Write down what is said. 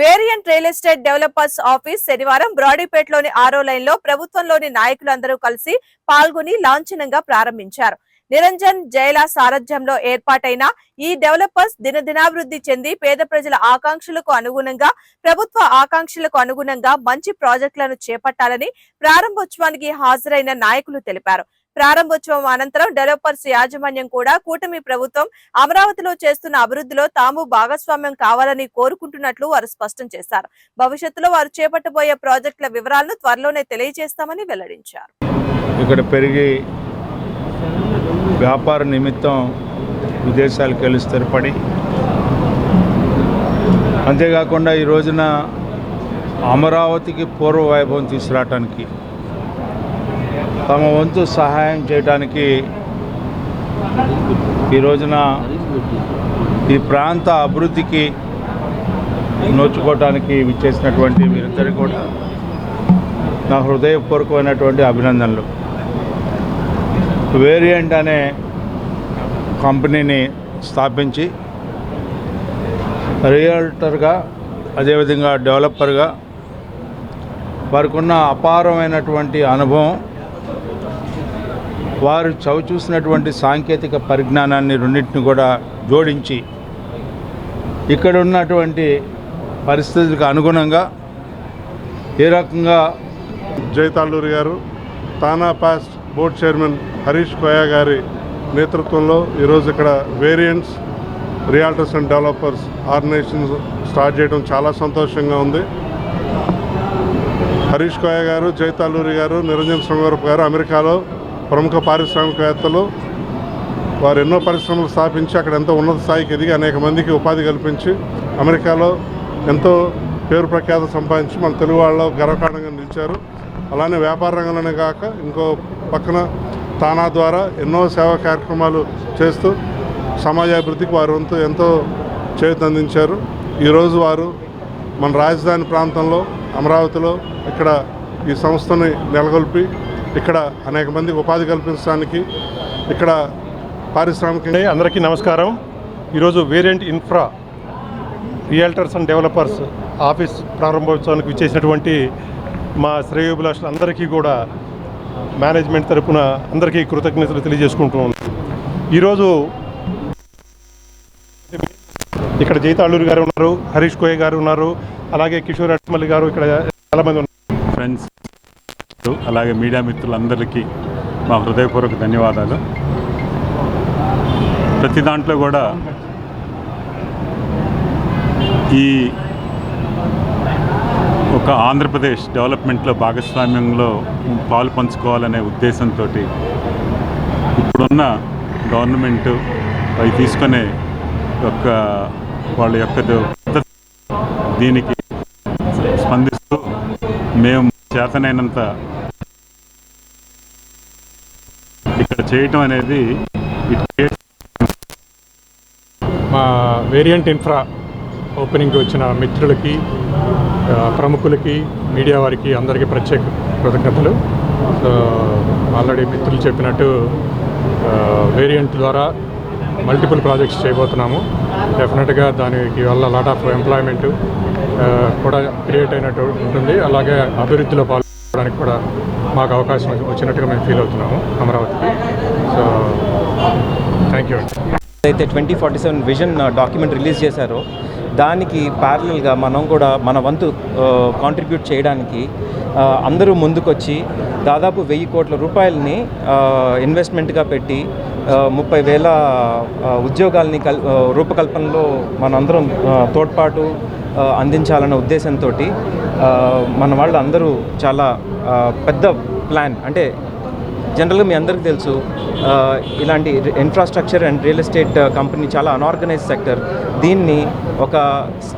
Variant real estate developers office శనివారం బ్రాడీపేటలోని ఆరో లైన్లో ప్రభుత్వంలోని నాయకులందరూ కలిసి పాల్గొని లాంఛనంగా ప్రారంభించారు. నిరంజన్ జైల సారథ్యంలో ఏర్పాటైన ఈ డెవలపర్స్ దినదినాభివృద్ధి చెంది పేద ప్రజల ఆకాంక్షలకు అనుగుణంగా ప్రభుత్వ ఆకాంక్షలకు అనుగుణంగా మంచి ప్రాజెక్టులను చేపట్టాలని ప్రారంభోత్సవానికి హాజరైన నాయకులు తెలిపారు. ప్రారంభోత్సవం అనంతరం డెవలపర్స్ యాజమాన్యం కూడా కూటమి ప్రభుత్వం అమరావతిలో చేస్తున్న అభివృద్ధిలో తాము భాగస్వామ్యం కావాలని కోరుకుంటున్నట్లు వారు స్పష్టం చేశారు. భవిష్యత్తులో వారు చేపట్టబోయే ప్రాజెక్టుల వివరాలను త్వరలోనే తెలియజేస్తామని వెల్లడించారు. ఇక్కడ పెరిగి వ్యాపార నిమిత్తం విదేశాలకు వెళ్ళి స్థిరపడి అంతేకాకుండా ఈ రోజున అమరావతికి పూర్వ వైభవం తీసుకురావటానికి తమ వంతు సహాయం చేయడానికి ఈ రోజున ఈ ప్రాంత అభివృద్ధికి నోచుకోవటానికి విచ్చేసినటువంటి వీరిద్దరికి కూడా నా హృదయపూర్వకమైనటువంటి అభినందనలు. వేరియంట్ అనే కంపెనీని స్థాపించి రియల్టర్గా అదేవిధంగా డెవలపర్గా వారికి ఉన్న అపారమైనటువంటి అనుభవం వారు చవిచూసినటువంటి సాంకేతిక పరిజ్ఞానాన్ని రెండింటిని కూడా జోడించి ఇక్కడ ఉన్నటువంటి పరిస్థితులకు అనుగుణంగా ఏ రకంగా జైతాళ్ళూరి గారు TANA past board chairman Harish Koya గారి నేతృత్వంలో ఈరోజు ఇక్కడ variants realtors and developers organisation start చేయడం చాలా సంతోషంగా ఉంది. హరీష్ కోయ గారు జైతాళ్ళూరి గారు నిరంజన్ శృంగారపు గారు అమెరికాలో ప్రముఖ పారిశ్రామికవేత్తలు వారు ఎన్నో పరిశ్రమలు స్థాపించి అక్కడ ఎంతో ఉన్నత స్థాయికి ఎదిగి అనేక మందికి ఉపాధి కల్పించి అమెరికాలో ఎంతో పేరు ప్రఖ్యాత సంపాదించి మన తెలుగు వాళ్ళు గర్వకారణంగా నిలిచారు. అలానే వ్యాపార రంగంలోనే కాక ఇంకో పక్కన తానా ద్వారా ఎన్నో సేవా కార్యక్రమాలు చేస్తూ సమాజాభివృద్ధికి వారు వంతు ఎంతో చేయూతందించారు ఈరోజు వారు మన రాజధాని ప్రాంతంలో అమరావతిలో ఇక్కడ ఈ సంస్థని నెలకొల్పి ఇక్కడ అనేక మందికి ఉపాధి కల్పించడానికి ఇక్కడ పారిశ్రామిక అందరికీ నమస్కారం. ఈరోజు variant infra realtors and developers office ప్రారంభోత్సవానికి విచ్చేసినటువంటి మా శ్రేయోభిలాషులు అందరికీ కూడా మేనేజ్మెంట్ తరపున అందరికీ కృతజ్ఞతలు తెలియజేసుకుంటూ ఉన్నాం. ఈరోజు ఇక్కడ జైతాళూరు గారు ఉన్నారు హరీష్ కోయ గారు ఉన్నారు అలాగే కిషోర్ అట్మల్లి గారు ఇక్కడ చాలామంది ఉన్నారు. ఫ్రెండ్స్ అలాగే మీడియా మిత్రులందరికీ మా హృదయపూర్వక ధన్యవాదాలు. ప్రతి దాంట్లో కూడా ఈ ఒక ఆంధ్రప్రదేశ్ డెవలప్మెంట్లో భాగస్వామ్యంలో పాలు పంచుకోవాలనే ఉద్దేశంతో ఇప్పుడున్న గవర్నమెంట్ అవి తీసుకునే యొక్క వాళ్ళ యొక్క దీనికి స్పందిస్తూ మేము చేతనైనంత ఇక్కడ చేయటం అనేది మా వేరియంట్ ఇన్ఫ్రా ఓపెనింగ్కి వచ్చిన మిత్రులకి ప్రముఖులకి మీడియా వారికి అందరికీ ప్రత్యేక కృతజ్ఞతలు. ఆల్రెడీ మిత్రులు చెప్పినట్టు వేరియంట్ ద్వారా మల్టిపుల్ ప్రాజెక్ట్స్ చేయబోతున్నాము. డెఫినెట్గా దానికి వల్ల లాట్ ఆఫ్ ఎంప్లాయ్మెంటు కూడా క్రియేట్ అయినట్టు ఉంటుంది. అలాగే అభివృద్ధిలో పాల్గొనడానికి కూడా మాకు అవకాశం వచ్చినట్టుగా మేము ఫీల్ అవుతున్నాము అమరావతికి. సో థ్యాంక్ యూ అయితే twenty forty seven vision document release చేశారు. దానికి ప్యారలల్గా మనం కూడా మన వంతు కాంట్రిబ్యూట్ చేయడానికి అందరూ ముందుకొచ్చి దాదాపు వెయ్యి కోట్ల రూపాయలని ఇన్వెస్ట్మెంట్గా పెట్టి ముప్పై వేల ఉద్యోగాల్ని కల్ రూపకల్పనలో మనందరం తోడ్పాటు అందించాలనే అందించాలన్న ఉద్దేశంతో మన వాళ్ళు అందరూ చాలా పెద్ద ప్లాన్ అంటే జనరల్గా మీ అందరికీ తెలుసు ఇలాంటి infrastructure and real estate company చాలా అనార్గనైజ్ సెక్టర్ దీన్ని ఒక స్టా